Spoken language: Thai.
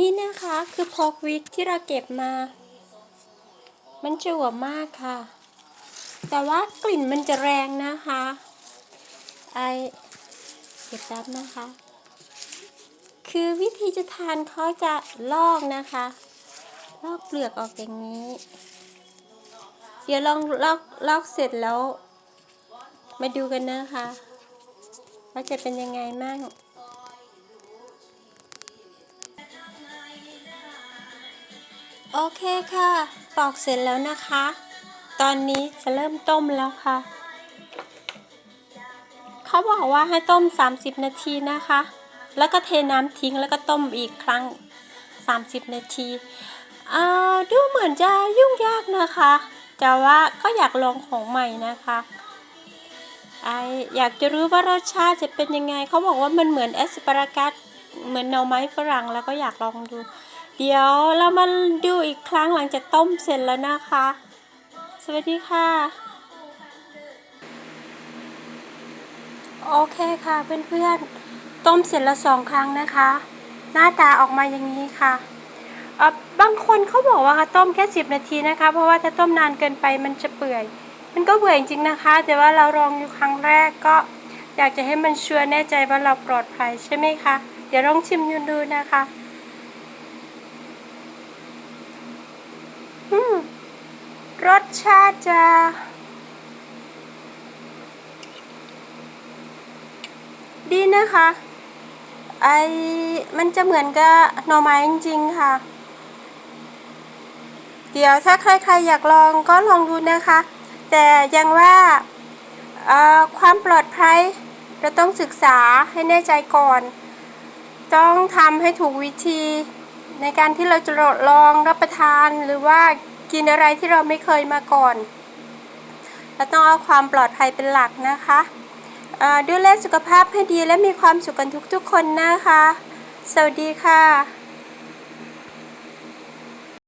นี่นะคะคือพอกวิกที่เราเก็บมา มันจะหวมากค่ะ แต่ว่ากลิ่นมันจะแรงนะคะไอเก็บแป๊บนะคะ คือวิธีจะทานเขาจะลอกนะคะ ลอกเปลือกออกอย่างนี้ เดี๋ยวลองลอกลอกเสร็จแล้ว มาดูกันนะคะ ว่าจะเป็นยังไงมั่ง โอเคค่ะ ปอกเสร็จแล้วนะคะ ตอนนี้จะเริ่มต้มแล้วค่ะ เขาบอกว่าให้ต้ม 30 นาทีนะคะ แล้วก็เทน้ำทิ้งแล้วก็ต้มอีกครั้ง 30 นาทีอ่าดูเหมือนจะยุ่งยากนะคะ แต่ว่าก็อยากลองของใหม่นะคะไออยากจะรู้ว่ารสชาติจะเป็นยังไง เขาบอกว่ามันเหมือนแอสปารากัส เหมือนหน่อไม้ฝรั่งแล้วก็อยากลองดู เดี๋ยวเรามาดูอีกครั้งหลังจากต้มเสร็จแล้วนะคะ สวัสดีค่ะ โอเคค่ะเพื่อนๆ ต้มเสร็จแล้วสองครั้งนะคะ หน้าตาออกมาอย่างนี้ค่ะบางคนเขาบอกว่าต้มแค่ 10 นาทีนะคะ เพราะว่าถ้าต้มนานเกินไปมันจะเปื่อย มันก็เบื่อจริงๆนะคะ แต่ว่าเราลองอยู่ครั้งแรกก็อยากจะให้มันชัวร์แน่ใจว่าเราปลอดภัยใช่ไหมคะ เดี๋ยวลองชิมยูดูนะคะ อืม รสชาติจะดีนะคะไอมันจะเหมือนกับหน่อไม้จริงๆค่ะ เดี๋ยวถ้าใครๆอยากลองก็ลองดูนะคะ แต่ยังว่าความปลอดภัยเราต้องศึกษาให้แน่ใจก่อน ต้องทำให้ถูกวิธีในการที่เราจะลองรับประทานหรือว่า กินอะไรที่เราไม่เคยมาก่อน เราต้องเอาความปลอดภัยเป็นหลักนะคะดูแลสุขภาพให้ดีและมีความสุขกันทุกๆคนนะคะ สวัสดีค่ะ